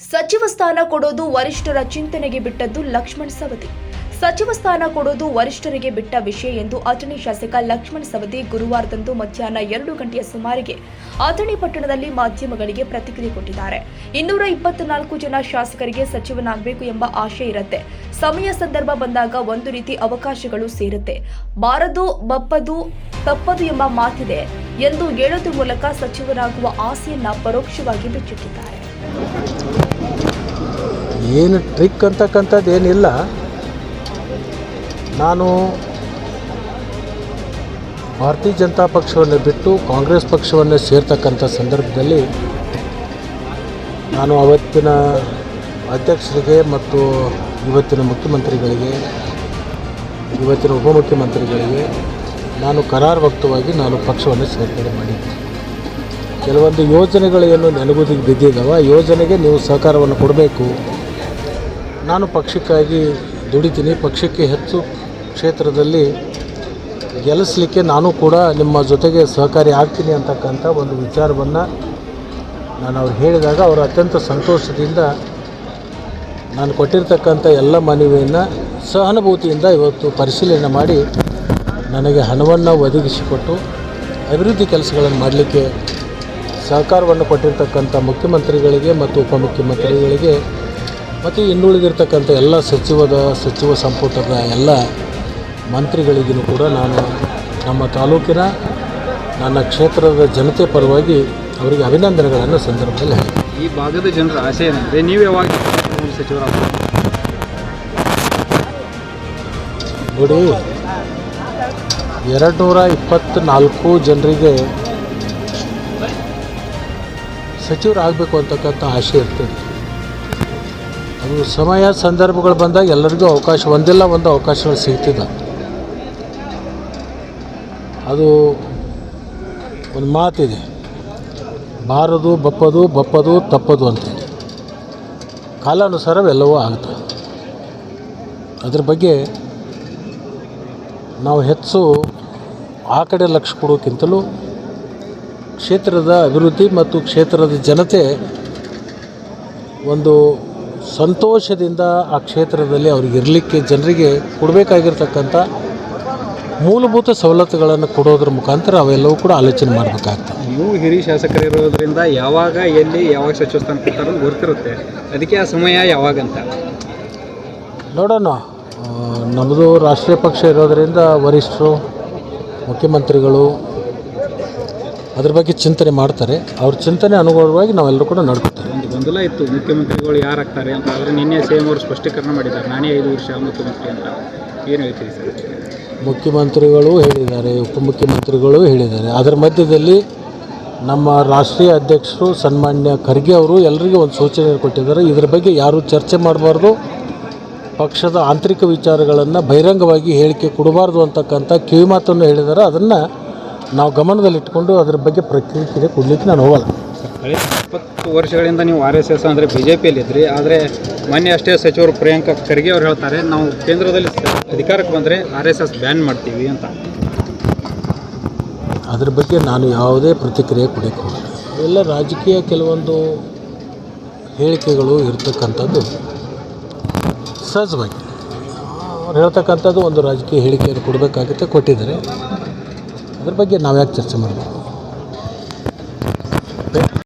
ಸಚಿವ ಸ್ಥಾನ ಕೊಡೋದು ವರಿಷ್ಠರ ಚಿಂತನೆಗೆ ಬಿಟ್ಟದ್ದು ಲಕ್ಷ್ಮಣ್ ಸವದಿ. ಸಚಿವ ಸ್ಥಾನ ಕೊಡೋದು ವರಿಷ್ಠರಿಗೆ ಬಿಟ್ಟ ವಿಷಯ ಎಂದು ಅಥಣಿ ಶಾಸಕ ಲಕ್ಷ್ಮಣ್ ಸವದಿ ಗುರುವಾರದಂದು ಮಧ್ಯಾಹ್ನ ಎರಡು ಗಂಟೆಯ ಸುಮಾರಿಗೆ ಅಥಣಿ ಪಟ್ಟಣದಲ್ಲಿ ಮಾಧ್ಯಮಗಳಿಗೆ ಪ್ರತಿಕ್ರಿಯೆ ಕೊಟ್ಟಿದ್ದಾರೆ. ಇನ್ನೂರ ಇಪ್ಪತ್ನಾಲ್ಕು ಜನ ಶಾಸಕರಿಗೆ ಸಚಿವನಾಗಬೇಕು ಎಂಬ ಆಶೆ ಇರುತ್ತೆ. ಸಮಯ ಸಂದರ್ಭ ಬಂದಾಗ ಒಂದು ರೀತಿ ಅವಕಾಶಗಳು ಸೇರುತ್ತೆ. ಬಾರದು, ಬಪ್ಪದು, ತಪ್ಪದು ಎಂಬ ಮಾತಿದೆ ಎಂದು ಹೇಳೋದ್ರ ಮೂಲಕ ಸಚಿವರಾಗುವ ಆಸೆಯನ್ನ ಪರೋಕ್ಷವಾಗಿ ಬಿಚ್ಚಿಟ್ಟಿದ್ದಾರೆ. ಏನು ಟ್ರಿಕ್ ಅಂತಕ್ಕಂಥದ್ದು ಏನಿಲ್ಲ. ನಾನು ಭಾರತೀಯ ಜನತಾ ಪಕ್ಷವನ್ನು ಬಿಟ್ಟು ಕಾಂಗ್ರೆಸ್ ಪಕ್ಷವನ್ನು ಸೇರ್ತಕ್ಕಂಥ ಸಂದರ್ಭದಲ್ಲಿ ನಾನು ಅವತ್ತಿನ ಅಧ್ಯಕ್ಷರಿಗೆ ಮತ್ತು ಇವತ್ತಿನ ಮುಖ್ಯಮಂತ್ರಿಗಳಿಗೆ, ಇವತ್ತಿನ ಉಪಮುಖ್ಯಮಂತ್ರಿಗಳಿಗೆ ನಾನು ಕರಾರವಕ್ತವಾಗಿ ನಾನು ಪಕ್ಷವನ್ನು ಸೇರ್ಪಡೆ ಮಾಡಿದ್ದೆ. ಕೆಲವೊಂದು ಯೋಜನೆಗಳು ಏನು ನೆನಗುದಿಗೆ ಬಿದ್ದಿದ್ದಾವೆ ಯೋಜನೆಗೆ ನೀವು ಸಹಕಾರವನ್ನು ಕೊಡಬೇಕು. ನಾನು ಪಕ್ಷಕ್ಕಾಗಿ ದುಡಿತೀನಿ. ಪಕ್ಷಕ್ಕೆ ಹೆಚ್ಚು ಕ್ಷೇತ್ರದಲ್ಲಿ ಗೆಲ್ಲಿಸಲಿಕ್ಕೆ ನಾನು ಕೂಡ ನಿಮ್ಮ ಜೊತೆಗೆ ಸಹಕಾರಿ ಆಗ್ತೀನಿ ಅಂತಕ್ಕಂಥ ಒಂದು ವಿಚಾರವನ್ನು ನಾನು ಅವ್ರು ಹೇಳಿದಾಗ ಅವರು ಅತ್ಯಂತ ಸಂತೋಷದಿಂದ ನಾನು ಕೊಟ್ಟಿರ್ತಕ್ಕಂಥ ಎಲ್ಲ ಮನವಿಯನ್ನು ಸಹಾನುಭೂತಿಯಿಂದ ಇವತ್ತು ಪರಿಶೀಲನೆ ಮಾಡಿ ನನಗೆ ಹಣವನ್ನು ಒದಗಿಸಿಕೊಟ್ಟು ಅಭಿವೃದ್ಧಿ ಕೆಲಸಗಳನ್ನು ಮಾಡಲಿಕ್ಕೆ ಸಹಕಾರವನ್ನು ಕೊಟ್ಟಿರ್ತಕ್ಕಂಥ ಮುಖ್ಯಮಂತ್ರಿಗಳಿಗೆ ಮತ್ತು ಉಪಮುಖ್ಯಮಂತ್ರಿಗಳಿಗೆ ಮತ್ತು ಇನ್ನುಳಿದಿರ್ತಕ್ಕಂಥ ಎಲ್ಲ ಸಚಿವದ ಸಚಿವ ಸಂಪುಟದ ಎಲ್ಲ ಮಂತ್ರಿಗಳಿಗೂ ಕೂಡ ನಾನು ನಮ್ಮ ತಾಲೂಕಿನ ನನ್ನ ಕ್ಷೇತ್ರದ ಜನತೆ ಪರವಾಗಿ ಅವರಿಗೆ ಅಭಿನಂದನೆಗಳನ್ನು ಸಂದರ್ಭದಲ್ಲಿ ಹೇಳಿ ಈ ಭಾಗದ ಜನರ ಆಸೆ ಏನಂದರೆ ನೀವು ಯಾವಾಗ ಸಚಿವರಾಗ ನೋಡಿ ಎರಡು ನೂರ ಇಪ್ಪತ್ತ್ನಾಲ್ಕು ಜನರಿಗೆ ಸಚಿವರಾಗಬೇಕು ಅಂತಕ್ಕಂಥ ಆಸೆ ಇರ್ತದೆ. ಅದು ಸಮಯ ಸಂದರ್ಭಗಳು ಬಂದಾಗ ಎಲ್ಲರಿಗೂ ಅವಕಾಶ, ಒಂದಿಲ್ಲ ಒಂದು ಅವಕಾಶಗಳು ಸಿಗ್ತಿದ್ದ ಅದು ಒಂದು ಮಾತಿದೆ. ಬಾರದು, ಬಪ್ಪದು ಬಪ್ಪದು, ತಪ್ಪದು ಅಂತೇಳಿ. ಕಾಲಾನುಸಾರವೆಲ್ಲವೂ ಆಗುತ್ತೆ ಅದ್ರ ಬಗ್ಗೆ ನಾವು ಹೆಚ್ಚು ಆ ಕಡೆ ಲಕ್ಷ ಕೊಡೋಕ್ಕಿಂತಲೂ ಕ್ಷೇತ್ರದ ಅಭಿವೃದ್ಧಿ ಮತ್ತು ಕ್ಷೇತ್ರದ ಜನತೆ ಒಂದು ಸಂತೋಷದಿಂದ ಆ ಕ್ಷೇತ್ರದಲ್ಲಿ ಅವ್ರಿಗೆ ಇರಲಿಕ್ಕೆ ಜನರಿಗೆ ಕೊಡಬೇಕಾಗಿರ್ತಕ್ಕಂಥ ಮೂಲಭೂತ ಸವಲತ್ತುಗಳನ್ನು ಕೊಡೋದ್ರ ಮುಖಾಂತರ ಅವೆಲ್ಲವೂ ಕೂಡ ಆಲೋಚನೆ ಮಾಡಬೇಕಾಗ್ತದೆ. ನೀವು ಹಿರಿಯ ಶಾಸಕರಿರೋದ್ರಿಂದ ಯಾವಾಗ ಎಲ್ಲಿ ಯಾವಾಗ ಸಚಿವ ಸ್ಥಾನ ಕೊಡ್ತಾರೋ ಗೊತ್ತಿರುತ್ತೆ. ಅದಕ್ಕೆ ಆ ಸಮಯ ಯಾವಾಗಂತ? ನೋಡೋಣ. ನಮ್ಮದು ರಾಷ್ಟ್ರೀಯ ಪಕ್ಷ ಇರೋದರಿಂದ ವರಿಷ್ಠರು ಮುಖ್ಯಮಂತ್ರಿಗಳು ಅದ್ರ ಬಗ್ಗೆ ಚಿಂತನೆ ಮಾಡ್ತಾರೆ. ಅವ್ರ ಚಿಂತನೆ ಅನುಗುಣವಾಗಿ ನಾವೆಲ್ಲರೂ ಕೂಡ ನಡ್ಕೊತಾರೆ ಒಂದು ಗೊಂದಲ ಇತ್ತು. ಮುಖ್ಯಮಂತ್ರಿಗಳು ಯಾರಾಗ್ತಾರೆ ಅಂತ. ಆದರೆ ನಿನ್ನೆ ಸೇಮ್ ಅವರು ಸ್ಪಷ್ಟೀಕರಣ ಮಾಡಿದ್ದಾರೆ. ನಾನೇ ಐದು ವರ್ಷ ಮುಖ್ಯಮಂತ್ರಿ ಅಂತ. ಏನು ಹೇಳ್ತೀರಿ ಸರ್? ಮುಖ್ಯಮಂತ್ರಿಗಳು ಹೇಳಿದ್ದಾರೆ. ಉಪಮುಖ್ಯಮಂತ್ರಿಗಳು ಹೇಳಿದ್ದಾರೆ. ಅದರ ಮಧ್ಯದಲ್ಲಿ ನಮ್ಮ ರಾಷ್ಟ್ರೀಯ ಅಧ್ಯಕ್ಷರು ಸನ್ಮಾನ್ಯ ಖರ್ಗೆ ಅವರು ಎಲ್ಲರಿಗೂ ಒಂದು ಸೂಚನೆ ಕೊಟ್ಟಿದ್ದಾರೆ. ಇದರ ಬಗ್ಗೆ ಯಾರೂ ಚರ್ಚೆ ಮಾಡಬಾರ್ದು. ಪಕ್ಷದ ಆಂತರಿಕ ವಿಚಾರಗಳನ್ನು ಬಹಿರಂಗವಾಗಿ ಹೇಳಿಕೆ ಕೊಡಬಾರ್ದು ಅಂತಕ್ಕಂಥ ಕಿವಿಮಾತನ್ನು ಹೇಳಿದ್ದಾರೆ. ಅದನ್ನು ನಾವು ಗಮನದಲ್ಲಿಟ್ಕೊಂಡು ಅದ್ರ ಬಗ್ಗೆ ಪ್ರತಿಕ್ರಿಯೆ ಕೊಡಲಿಕ್ಕೆ ನಾನು ಹೋಗಲ್ಲ. ಕಳೆದ ಇಪ್ಪತ್ತು ವರ್ಷಗಳಿಂದ ನೀವು ಆರ್ ಎಸ್ ಎಸ್ ಅಂದರೆ ಬಿ ಜೆ ಪಿಯಲ್ಲಿ ಇದ್ರಿ ಆದರೆ ಮೊನ್ನೆ ಅಷ್ಟೇ ಸಚಿವರು ಪ್ರಿಯಾಂಕಾ ಖರ್ಗೆ ಅವರು ಹೇಳ್ತಾರೆ ನಾವು ಕೇಂದ್ರದಲ್ಲಿ ಅಧಿಕಾರಕ್ಕೆ ಬಂದರೆ ಆರ್ ಎಸ್ ಎಸ್ ಬ್ಯಾನ್ ಮಾಡ್ತೀವಿ ಅಂತ. ಅದ್ರ ಬಗ್ಗೆ ನಾನು ಯಾವುದೇ ಪ್ರತಿಕ್ರಿಯೆ ಕೊಡಕ್ಕೆ ಹೋಗಲ್ಲ. ಎಲ್ಲ ರಾಜಕೀಯ ಕೆಲವೊಂದು ಹೇಳಿಕೆಗಳು ಇರ್ತಕ್ಕಂಥದ್ದು ಸಹಜವಾಗಿ ಅವ್ರು ಹೇಳ್ತಕ್ಕಂಥದ್ದು ಒಂದು ರಾಜಕೀಯ ಹೇಳಿಕೆಯನ್ನು ಕೊಡಬೇಕಾಗುತ್ತೆ ಕೊಟ್ಟಿದ್ದಾರೆ. ಅದ್ರ ಬಗ್ಗೆ ನಾವು ಯಾಕೆ ಚರ್ಚೆ ಮಾಡಬೇಕು?